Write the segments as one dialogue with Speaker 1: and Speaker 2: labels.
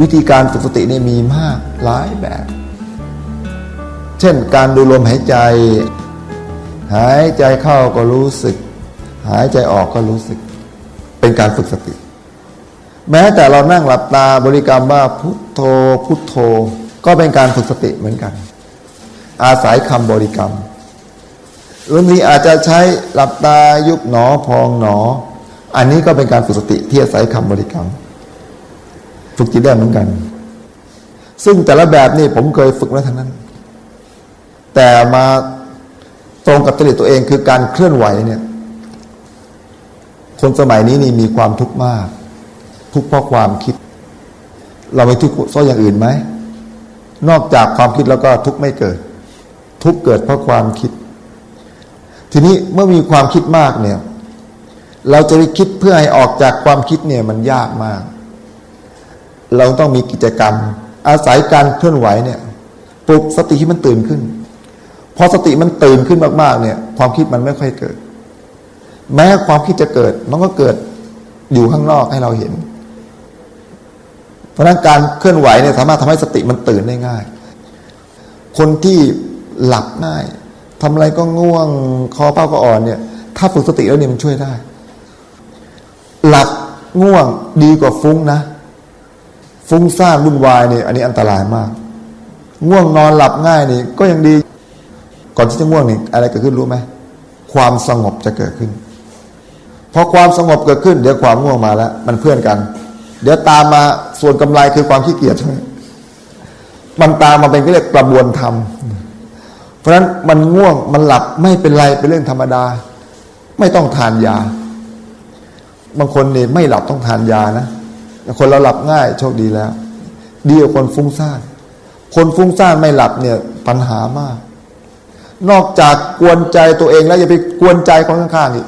Speaker 1: วิธีการฝึกสตินี่มีมากหลายแบบ เช่นการดูลมหายใจ หายใจเข้าก็รู้สึก หายใจออกก็รู้สึก เป็นการฝึกสติ แม้แต่เรานั่งหลับตาบริกรรมว่าพุทโธพุทโธ ก็เป็นการฝึกสติเหมือนกัน อาศัยคำบริกรรมบางทีอาจจะใช้หลับตายุบหนอพองหนอ อันนี้ก็เป็นการฝึกสติที่อาศัยคำบริกรรม ฝึกจิตได้เหมือนกัน ซึ่งแต่ละแบบนี่ผมเคยฝึกมาทั้งนั้น แต่มาตรงกับจริตตัวเองคือการเคลื่อนไหวเนี่ยคนสมัยนี้นี่มีความทุกข์มาก ทุกข์เพราะความคิด เราไม่ทุกข์เพราะอย่างอื่นไหมนอกจากความคิดแล้วก็ทุกข์ไม่เกิด ทุกข์เกิดเพราะความคิด ทีนี้เมื่อมีความคิดมากเนี่ย เราจะไปคิดเพื่อให้ออกจากความคิดเนี่ยมันยากมาก เราต้องมีกิจกรรม อาศัยการเคลื่อนไหวเนี่ยปลุกสติให้มันตื่นขึ้น พอสติมันตื่นขึ้นมากๆเนี่ย ความคิดมันไม่ค่อยเกิด แม้ความคิดจะเกิด มันก็เกิดอยู่ข้างนอกให้เราเห็น เพราะนั้นการเคลื่อนไหวเนี่ยสามารถทำให้สติมันตื่นได้ง่าย คนที่หลับง่ายทำอะไรก็ง่วง คอเป้าก็อ่อนเนี่ย ถ้าฝึกสติแล้วเนี่ยมันช่วยได้ หลับง่วงดีกว่าฟุ้งนะ ฟุ้งซ่านวุ่นวายเนี่ยอันนี้อันตรายมาก ง่วงนอนหลับง่ายนี่ ก็ยังดี ก่อนที่จะง่วงนี่อะไรเกิดขึ้นรู้ไหมความสงบจะเกิดขึ้นพอความสงบเกิดขึ้น เดี๋ยวความง่วงมาแล้ว มันเพื่อนกัน เดี๋ยวตามมาส่วนกำไรคือความขี้เกียจใช่ไหมมันตามมาเป็นก็เรียกกระบวนธรรมเพราะฉะนั้นมันง่วงมันหลับไม่เป็นไรเป็นเรื่องธรรมดา ไม่ต้องทานยา บางคนเนี่ยไม่หลับต้องทานยานะ คนเราหลับง่ายโชคดีแล้ว ดีกว่าคนฟุ้งซ่าน คนฟุ้งซ่านไม่หลับเนี่ยปัญหามาก นอกจากกวนใจตัวเองแล้วอย่าไปกวนใจคนข้างๆอีก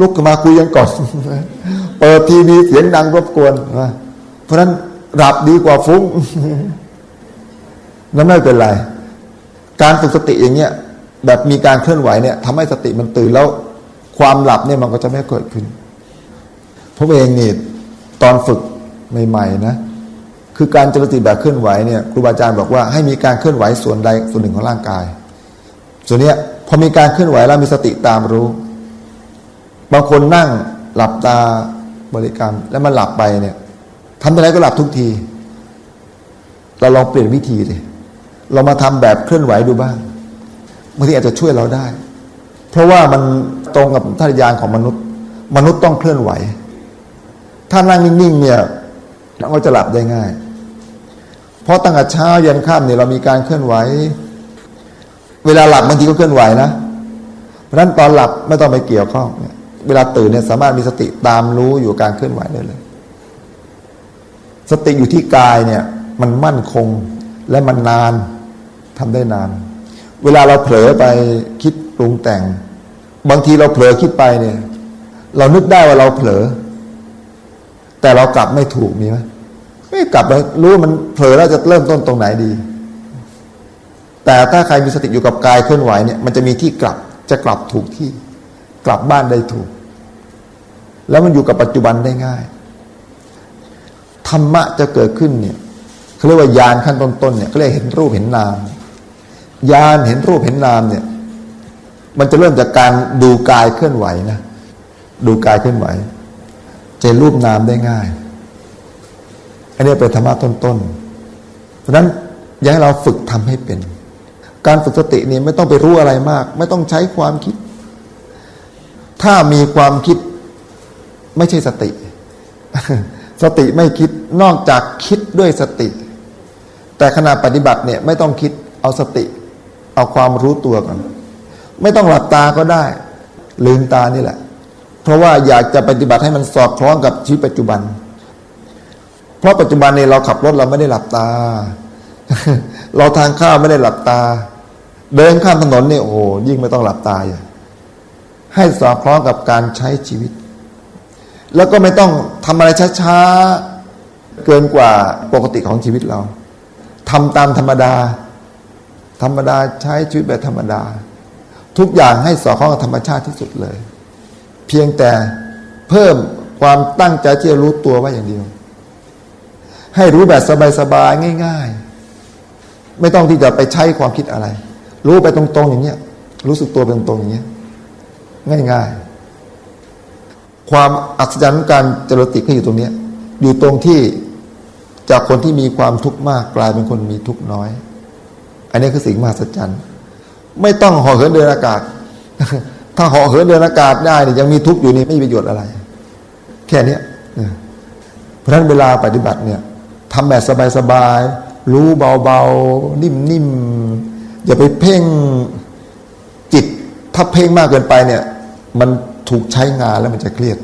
Speaker 1: ลุกขึ้นมาคุยกันก่อนเปิดทีวีเสียงดังรบกวนนะเพราะฉะนั้นหลับดีกว่าฟุ้งนั่นไม่เป็นไร การฝึกสติอย่างเงี้ยแบบมีการเคลื่อนไหวเนี่ยทำให้สติมันตื่นแล้วความหลับเนี่ยมันก็จะไม่เกิดขึ้นผมเองนี่ตอนฝึก ใหม่ๆนะคือการเจริญสติแบบเคลื่อนไหวเนี่ยครูบาอาจารย์บอกว่าให้มีการเคลื่อนไหวส่วนใดส่วนหนึ่งของร่างกาย ส่วนเนี้ยพอมีการเคลื่อนไหวแล้วมีสติตามรู้ บางคนนั่งหลับตาบริกรรม แล้วมันหลับไปเนี่ยทำอะไรก็หลับทุกที เราลองเปลี่ยนวิธีเลยเรามาทำแบบเคลื่อนไหวดูบ้างบางทีอาจจะช่วยเราได้ เพราะว่ามันตรงกับท่าทางของมนุษย์ มนุษย์ต้องเคลื่อนไหว ถ้านั่งนิ่งๆเนี่ย เราก็จะหลับได้ง่าย เพราะตั้งแต่เช้ายันค่ำเนี่ยเรามีการเคลื่อนไหว เวลาหลับบางทีก็เคลื่อนไหวนะ เพราะนั้นตอนหลับไม่ต้องไปเกี่ยวข้องเนี่ยเวลาตื่นเนี่ยสามารถมีสติตามรู้อยู่การเคลื่อนไหวได้เลย สติอยู่ที่กายเนี่ยมันมั่นคงและมันนานทำได้นาน เวลาเราเผลอไปคิดปรุงแต่ง บางทีเราเผลอคิดไปเนี่ย เรานึกได้ว่าเราเผลอ แต่เรากลับไม่ถูกมีไหมไม่กลับไปรู้ว่ามันเผลอแล้วจะเริ่มต้นตรงไหนดี แต่ถ้าใครมีสติอยู่กับกายเคลื่อนไหวเนี่ยมันจะมีที่กลับจะกลับถูกที่ กลับบ้านได้ถูก แล้วมันอยู่กับปัจจุบันได้ง่าย ธรรมะจะเกิดขึ้นเนี่ยเขาเรียกว่ายานขั้นต้นๆเนี่ยเขาเรียกเห็นรูปเห็นนามยานเห็นรูปเห็นนามเนี่ย มันจะเริ่มจากการดูกายเคลื่อนไหวนะดูกายเคลื่อนไหว เห็นรูปนามได้ง่าย อันนี้เป็นธรรมะต้นๆเพราะนั้นอยากให้เราฝึกทำให้เป็น การฝึกสตินี่ไม่ต้องไปรู้อะไรมาก ไม่ต้องใช้ความคิด ถ้ามีความคิดไม่ใช่สติ สติไม่คิดนอกจากคิดด้วยสติ แต่ขณะปฏิบัติเนี่ยไม่ต้องคิดเอาสติ เอาความรู้ตัวก่อน ไม่ต้องหลับตาก็ได้ ลืมตานี่แหละ เพราะว่าอยากจะปฏิบัติให้มันสอดคล้องกับชีวิตปัจจุบัน เพราะปัจจุบันเนี่ยเราขับรถเราไม่ได้หลับตา เราทานข้าวไม่ได้หลับตา เดินข้ามถนนเนี่ยโอ้โหยิ่งไม่ต้องหลับตาอย่าให้สอดคล้องกับการใช้ชีวิต แล้วก็ไม่ต้องทำอะไรช้าๆเกินกว่าปกติของชีวิตเราทำตามธรรมดา ธรรมดาใช้ชีวิตแบบธรรมดา ทุกอย่างให้สอดคล้องกับธรรมชาติที่สุดเลย เพียงแต่เพิ่มความตั้งใจที่จะรู้ตัวไว้อย่างเดียว ให้รู้แบบสบายๆง่าย ๆ ไม่ต้องที่จะไปใช้ความคิดอะไร รู้ไปตรงๆอย่างเงี้ย รู้สึกตัวเป็นตรงๆอย่างเงี้ยง่าย ๆ ความอัศจรรย์การเจริญติก็อยู่ตรงเนี้ย อยู่ตรงที่จากคนที่มีความทุกข์มากกลายเป็นคนมีทุกข์น้อย อันนี้คือสิ่งมหัศจรรย์ ไม่ต้องห่อเหินเดินอากาศ ถ้าเห่อเหินเดินอากาศได้เนี่ยยังมีทุกข์อยู่นี่ไม่มีประโยชน์อะไร แค่นี้เพราะฉะนั้นเวลาปฏิบัติเนี่ยทำแบบสบายๆรู้เบาๆ นิ่มๆ อย่าไปเพ่งจิต ถ้าเพ่งมากเกินไปเนี่ย มันถูกใช้งานแล้วมันจะเครียด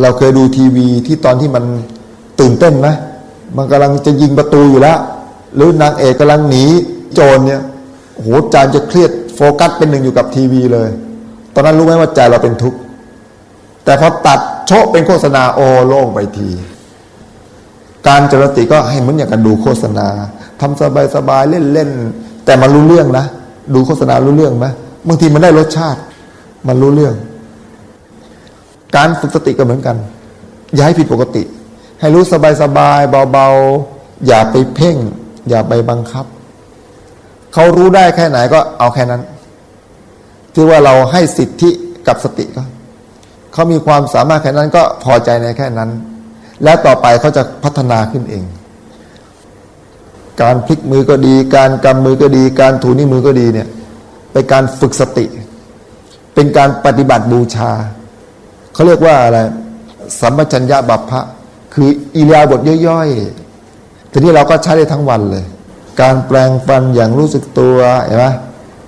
Speaker 1: เราเคยดูทีวีที่ตอนที่มันตื่นเต้นไหมมันกำลังจะยิงประตูอยู่แล้ว หรือนางเอกกำลังหนีโจรเนี่ยโอ้โหใจะเครียดโฟกัสเป็นหนึ่งอยู่กับทีวีเลย อนนั้นรู้ไหมว่าใจเราเป็นทุกข์แต่พอตัดโชะเป็นโฆษณาโอโล่งไปที การเจริญสติก็ให้เหมือนอย่างกันดูโฆษณาทำสบายๆเล่นๆแต่มันรู้เรื่องนะดูโฆษณารู้เรื่องไหมบางทีมันได้รสชาติ มันรู้เรื่อง การฝึกสติก็เหมือนกัน อย่าให้ผิดปกติ ให้รู้สบายๆเบาๆ อย่าไปเพ่ง อย่าไปบังคับ เขารู้ได้แค่ไหนก็เอาแค่นั้น ที่ว่าเราให้สิทธิกับสติก็เขามีความสามารถแค่นั้นก็พอใจในแค่นั้น แล้วต่อไปเขาจะพัฒนาขึ้นเอง การพลิกมือก็ดี การกำมือก็ดี การถูนิ้วมือก็ดีเนี่ยเป็นการฝึกสติ เป็นการปฏิบัติบูชาเขาเรียกว่าอะไรสัมปชัญญะบัพพะคืออิริยาบถย่อยๆ ทีนี้เราก็ใช้ได้ทั้งวันเลย การแปลงฟันอย่างรู้สึกตัวเห็นไหม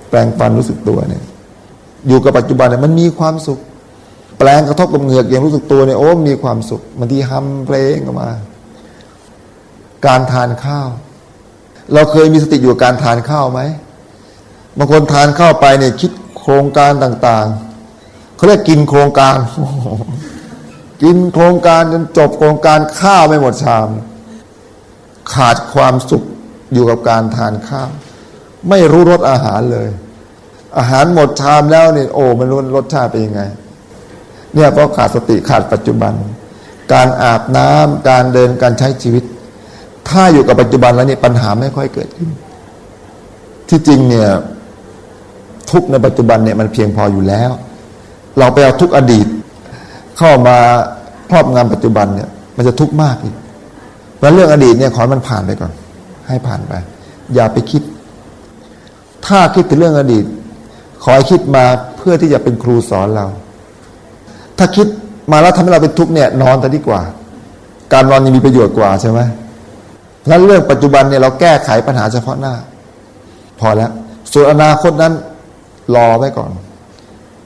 Speaker 1: แปลงฟันรู้สึกตัวเนี่ย อยู่กับปัจจุบันเนี่ยมันมีความสุข แปลงกระทบกับเหงือกอย่างรู้สึกตัวเนี่ยโอ้มีความสุขบางทีฮัมเพลงออกมา การทานข้าว เราเคยมีสติอยู่กับการทานข้าวไหมบางคนทานข้าวไปเนี่ยคิดโครงการต่าง ๆเขาเรียกกินโครงการกินโครงการจนจบโครงการข้าวไม่หมดชาม ขาดความสุขอยู่กับการทานข้าว ไม่รู้รสอาหารเลย อาหารหมดชามแล้วเนี่ยโอ้มันรู้รสชาติเป็นยังไง เนี่ยเพราะขาดสติขาดปัจจุบัน การอาบน้ำการเดินการใช้ชีวิต ถ้าอยู่กับปัจจุบันแล้วเนี่ยปัญหาไม่ค่อยเกิดขึ้น ที่จริงเนี่ยทุกในปัจจุบันเนี่ยมันเพียงพออยู่แล้ว เราไปเอาทุกอดีต เข้ามาครอบงำปัจจุบันเนี่ย มันจะทุกข์มากอีกเพราะเรื่องอดีตเนี่ยขอให้มันผ่านไปก่อน ให้ผ่านไป อย่าไปคิด ถ้าคิดถึงเรื่องอดีต ขอให้คิดมาเพื่อที่จะเป็นครูสอนเรา ถ้าคิดมาแล้วทำให้เราเป็นทุกข์เนี่ยนอนแต่ดีกว่า การนอนยังมีประโยชน์กว่าใช่ไหมเพราะฉะนั้นเรื่องปัจจุบันเนี่ยเราแก้ไขปัญหาเฉพาะหน้า พอแล้วส่วนอนาคตนั้นรอไว้ก่อน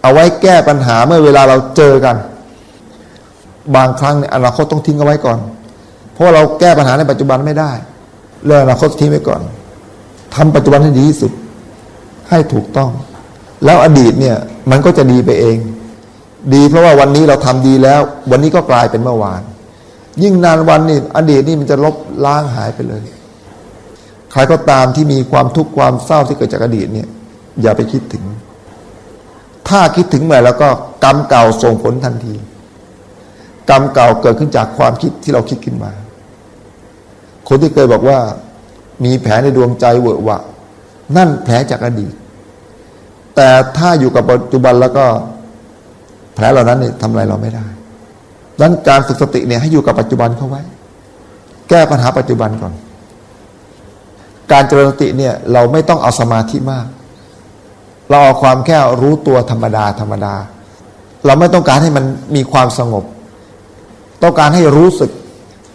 Speaker 1: เอาไว้แก้ปัญหาเมื่อเวลาเราเจอกัน บางครั้งเนี่ยอนาคตต้องทิ้งเอาไว้ก่อน เพราะเราแก้ปัญหาในปัจจุบันไม่ได้ เรื่องอนาคตทิ้งไว้ก่อนทำปัจจุบันให้ดีที่สุด ให้ถูกต้อง แล้วอดีตเนี่ยมันก็จะดีไปเอง ดีเพราะว่าวันนี้เราทำดีแล้ว วันนี้ก็กลายเป็นเมื่อวาน ยิ่งนานวันนี่อดีตนี่มันจะลบล้างหายไปเลย ใครก็ตามที่มีความทุกข์ความเศร้าที่เกิดจากอดีตเนี่ยอย่าไปคิดถึง ถ้าคิดถึงเมื่อแล้วก็กรรมเก่าส่งผลทันที กรรมเก่าเกิดขึ้นจากความคิดที่เราคิดขึ้นมา คนที่เคยบอกว่า มีแผลในดวงใจเวอะหวะ นั่นแผลจากอดีต แต่ถ้าอยู่กับปัจจุบันแล้วก็แผลเหล่านั้นเนี่ยทำอะไรเราไม่ได้ดังนั้นการฝึกสติเนี่ยให้อยู่กับปัจจุบันเข้าไว้ แก้ปัญหาปัจจุบันก่อน การเจริญสติเนี่ยเราไม่ต้องเอาสมาธิมาก เราเอาความแค่รู้ตัวธรรมดาธรรมดา เราไม่ต้องการให้มันมีความสงบ ต้องการให้รู้สึก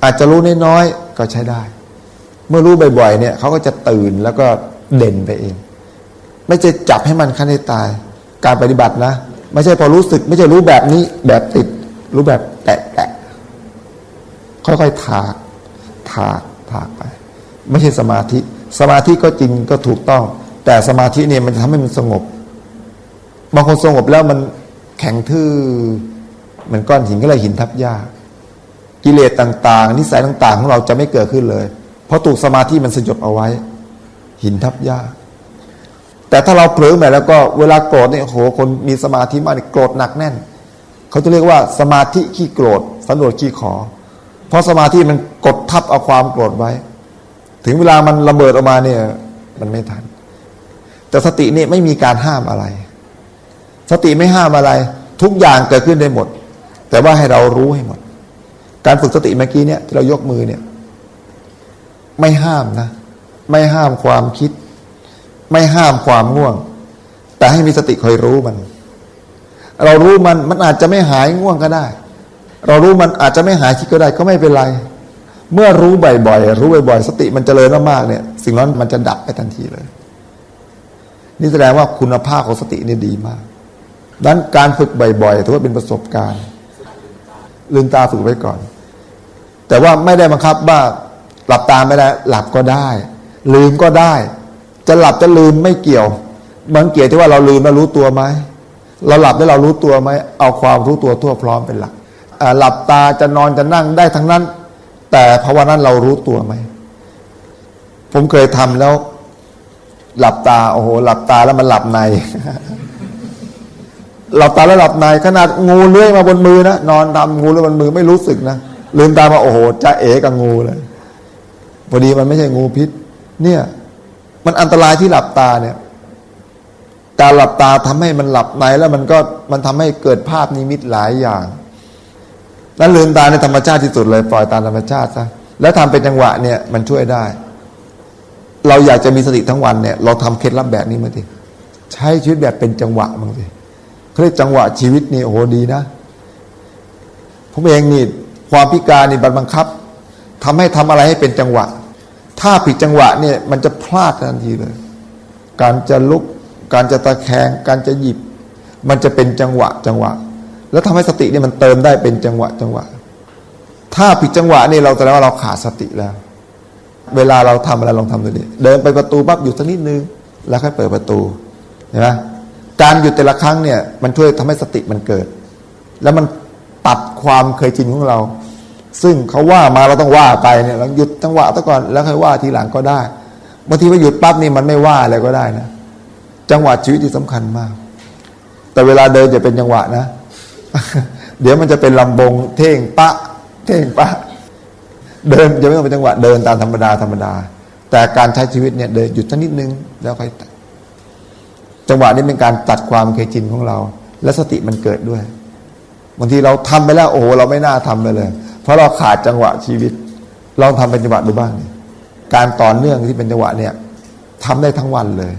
Speaker 1: อาจจะรู้น้อยๆก็ใช้ได้ เมื่อรู้บ่อยๆเนี่ยเขาก็จะตื่นแล้วก็เด่นไปเอง ไม่ใช่จับให้มันขั้นให้ตาย การปฏิบัตินะ ไม่ใช่พอรู้สึก ไม่ใช่รู้แบบนี้ แบบติด รู้แบบแตะแตะค่อยๆถาก ถากถากไป ไม่ใช่สมาธิ สมาธิก็จริงก็ถูกต้อง แต่สมาธิเนี่ยมันจะทำให้มันสงบบางคนสงบแล้วมันแข็งทื่อเหมือนก้อนหินก็เลยหินทับหญ้ากกิเลสต่าง ๆ นิสัยต่าง ๆ ของเราจะไม่เกิดขึ้นเลย เพราะถูกสมาธิมันสยบเอาไว้ หินทับหญ้า แต่ถ้าเราเผลอไปแล้วก็เวลาโกรธเนี่ยโหคนมีสมาธิมากเนี่ยโกรธหนักแน่น เขาจะเรียกว่าสมาธิขี้โกรธสันโดษขี้ขอ เพราะสมาธิมันกดทับเอาความโกรธไว้ ถึงเวลามันระเบิดออกมาเนี่ยมันไม่ทัน แต่สติเนี่ยไม่มีการห้ามอะไร สติไม่ห้ามอะไร ทุกอย่างเกิดขึ้นได้หมด แต่ว่าให้เรารู้ให้หมด การฝึกสติเมื่อกี้เนี่ยที่เรายกมือเนี่ย ไม่ห้ามนะ ไม่ห้ามความคิด ไม่ห้ามความง่วง แต่ให้มีสติคอยรู้มัน เรารู้มันมันอาจจะไม่หายง่วงก็ได้ เรารู้มันอาจจะไม่หายคิดก็ได้ก็ไม่เป็นไร เมื่อรู้บ่อยๆรู้บ่อยๆสติมันเจริญมากๆเนี่ย สิ่งนั้นมันจะดับไปทันทีเลย นี่แสดงว่าคุณภาพของสตินี่ดีมากดังนั้นการฝึกบ่อยๆถือว่าเป็นประสบการณ์ลืมตาฝึกไว้ก่อน แต่ว่าไม่ได้บังคับว่าหลับตาไม่ได้ หลับก็ได้ ลืมก็ได้ จะหลับจะลืมไม่เกี่ยว มันเกี่ยวที่ว่าเราลืมแล้วรู้ตัวไหมเราหลับแล้วเรารู้ตัวไหมเอาความรู้ตัวทั่วพร้อมเป็นหลักหลับตาจะนอนจะนั่งได้ทั้งนั้น แต่ภาวะนั้นเรารู้ตัวไหมผมเคยทำแล้ว หลับตาโอ้โหหลับตาแล้วมันหลับใน หลับตาแล้วหลับใน ขนาดงูเลื้อยมาบนมือนะนอนทำงูเลื้อยบนมือไม่รู้สึกนะลืมตามาโอ้โหจะเอ๋กับงูเลยพอดีมันไม่ใช่งูพิษ เนี่ย มันอันตรายที่หลับตาเนี่ย การหลับตาทำให้มันหลับในแล้วมันก็มันทำให้เกิดภาพนิมิตหลายอย่าง นั้นลืมตาในธรรมชาติที่สุดเลยปล่อยตามธรรมชาติซะแล้วทำเป็นจังหวะเนี่ยมันช่วยได้ เราอยากจะมีสติทั้งวันเนี่ย เราทำเคล็ดลับแบบนี้มาดิใช้ชีวิตแบบเป็นจังหวะมั้งสิเขาเรียกจังหวะชีวิตนี่โอ้โหดีนะผมเองนี่ความพิการนี่บังคับทำให้ทำอะไรให้เป็นจังหวะ ถ้าผิดจังหวะเนี่ยมันจะพลาดทันทีเลย การจะลุก การจะตะแคง การจะหยิบ มันจะเป็นจังหวะจังหวะ แล้วทำให้สติเนี่ยมันเติมได้เป็นจังหวะจังหวะ ถ้าผิดจังหวะเนี่ยเราแสดงว่าเราขาดสติแล้ว เวลาเราทำอะไรลองทำดูดิเดินไปประตูปั๊บหยุดสักนิดนึง แล้วค่อยเปิดประตูเห็นไหมการหยุดแต่ละครั้งเนี่ยมันช่วยทำให้สติมันเกิด แล้วมันตัดความเคยชินของเรา ซึ่งเขาว่ามาเราต้องว่าไปเนี่ยเราหยุดจังหวะซะก่อนแล้วค่อยว่าทีหลังก็ได้บางทีว่าหยุดปั๊บนี่มันไม่ว่าอะไรก็ได้นะจังหวะชีวิตที่สำคัญมาก แต่เวลาเดินจะเป็นจังหวะนะ เดี๋ยวมันจะเป็นลำบง เท่งปะ เท่งปะ เดินจะไม่ต้องเป็นจังหวะเดินตามธรรมดาธรรมดา แต่การใช้ชีวิตเนี่ยเดินหยุดสักนิดนึงแล้วค่อยจังหวะนี้เป็นการตัดความเคยชินของเรา และสติมันเกิดด้วยบางทีเราทำไปแล้วโอ้โหเราไม่น่าทำไปเลยเพ ราะเราขาดจังหวะชีวิต ลองทำเป็นจังหวะดูบ้าง การต่อเนื่องที่เป็นจังหวะเนี่ยทำได้ทั้งวันเลย